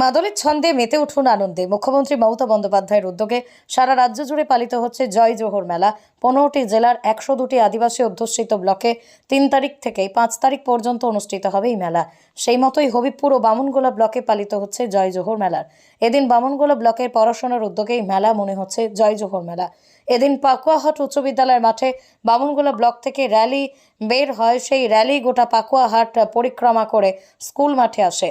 মাদলের ছন্দে মেতে উঠুন আনন্দে। মুখ্যমন্ত্রী মমতা বন্দ্যোপাধ্যায়ের উদ্যোগে সারা রাজ্য জুড়ে পালিত হচ্ছে জয় জোহর মেলা। পনেরোটি জেলার একশো দুটি আদিবাসী অধ্যুষিত ব্লকে তিন তারিখ থেকে পাঁচ তারিখ পর্যন্ত অনুষ্ঠিত হবে এই মেলা। সেই মতোই হবিবপুর ও বামনগোলা ব্লকে পালিত হচ্ছে জয় জোহর মেলার এদিন বামনগোলা ব্লকের পড়াশোনার উদ্যোগে এই মেলা মনে হচ্ছে জয় জোহর মেলা। এদিন পাকুয়াহাট উচ্চ বিদ্যালয়ের মাঠে বামনগোলা ব্লক থেকে র্যালি বের হয়। সেই র্যালি গোটা পাকুয়াহাট পরিক্রমা করে স্কুল মাঠে আসে।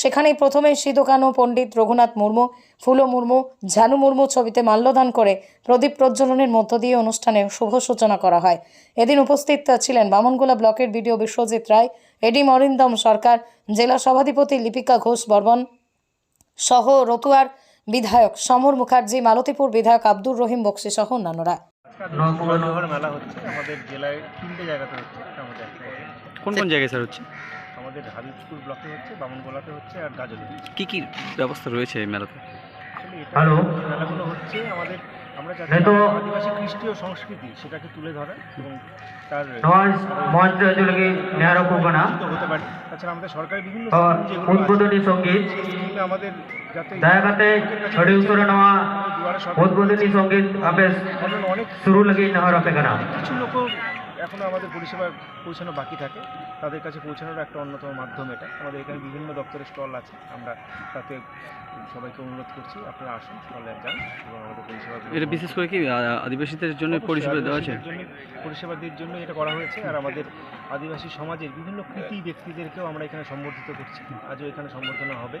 সেখানেই প্রথমে সিধুকানু পণ্ডিত রঘুনাথ মুর্মু ফুলো মুর্মু ঝানু মুর্মু ছবিতে মাল্যদান করে প্রদীপ প্রজ্বলনের মধ্য দিয়ে অনুষ্ঠানে শুভ সূচনা করা হয়। এদিন উপস্থিত ছিলেন বামনগোলা ব্লকের বিডিও বিশ্বজিৎ রায় এডি মরিন্দম সরকার জেলা সভাধিপতি লিপিকা ঘোষ বর্মন সহ রতুয়ার বিধায়ক সমর মুখার্জি মালতীপুর বিধায়ক আব্দুর রহিম বক্সি সহ অন্যান্যরা। জয়নগর মেলা হচ্ছে আমাদের জেলায় তিনটে জায়গাতে হচ্ছে কোন কোন জায়গায় স্যার হচ্ছে? আমাদের হাবিবপুর ব্লকে হচ্ছে বামনগোলাতে হচ্ছে আর গাজলে কি কি ব্যবস্থা রয়েছে এই মেলাতে? হ্যালো। মেলাগুলো হচ্ছে আমাদের আমরা চাচ্ছি আদিবাসী খ্রিস্টীয় সংস্কৃতি সেটাকে তুলে ধরা এবং তার হতে পারি। তাছাড়া আমাদের সরকারি বিভিন্ন উদ্বোধনী সংগীত। আমাদের যাতে ছড়ি উত্তর নেওয়া। উদ্বোধনী সংগীত অনেক শুরু লাগি নেহার অপেক্ষা। কিছু লোক এখনও আমাদের পরিষেবা পৌঁছানো বাকি থাকে। তাদের কাছে পৌঁছানোর একটা অন্যতম মাধ্যম এটা। আমাদের এখানে বিভিন্ন দপ্তরের স্টল আছে। আমরা তাতে সবাইকে অনুরোধ করছি আপনারা আসুন স্টলে যান এবং আমাদের পরিষেবা এটা বিশেষ করে কি আদিবাসীদের জন্য পরিষেবা দেওয়া আছে? পরিষেবা দেওয়ার জন্য এটা করা হয়েছে। আর আমাদের আদিবাসী সমাজের বিভিন্ন কৃতি ব্যক্তিদেরকেও আমরা এখানে সম্বর্ধিত করছি। আজও এখানে সম্বর্ধনা হবে।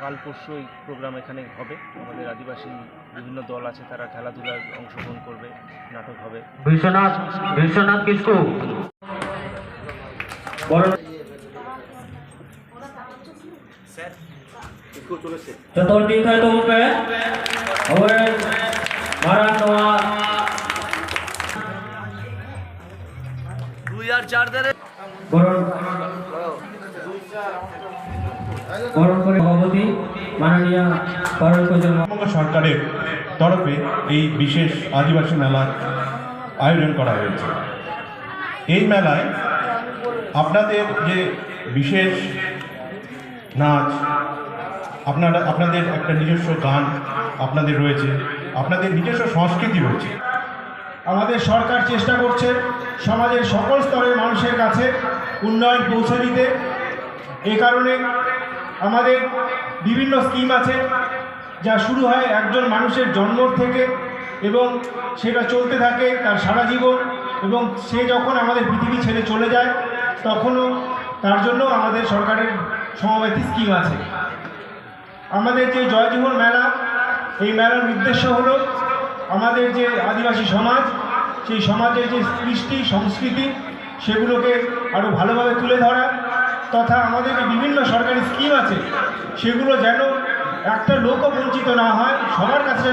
কাল পরশু এই প্রোগ্রাম এখানে হবে। আমাদের আদিবাসী বিভিন্ন দল আছে তারা খেলাধুলায় অংশগ্রহণ করবে। নাটক হবে। বিশ্বনাথ বিশ্বনাথ সরকারের তরফে এই বিশেষ আদিবাসী মেলার আয়োজন করা হয়েছে। এই মেলায় আপনাদের যে বিশেষ নাচ, আপনারা, আপনাদের একটা নিজস্ব গান আপনাদের রয়েছে, আপনাদের নিজস্ব সংস্কৃতি রয়েছে। আমাদের সরকার চেষ্টা করছে সমাজের সকল স্তরের মানুষের কাছে উন্নয়ন পৌঁছে দিতে। এ কারণে আমাদের বিভিন্ন স্কিম আছে যা শুরু হয় একজন মানুষের জন্ম থেকে এবং সেটা চলতে থাকে তার সারা জীবন এবং সে যখন আমাদের পৃথিবী ছেড়ে চলে যায়, তখনও তার জন্য আমাদের সরকারের সমাবেতি স্কিম আছে। আমাদের যে জয়জীবন মেলা, এই মেলার উদ্দেশ্য হলো আমাদের যে আদিবাসী সমাজ, সেই সমাজের যে কৃষ্টি সংস্কৃতি, সেগুলোকে আরও ভালোভাবে তুলে ধরা, তথা আমাদের যে বিভিন্ন সরকারি স্কিম আছে, সেগুলো যেন একটা লোকও বঞ্চিত না হয় সবার কাছে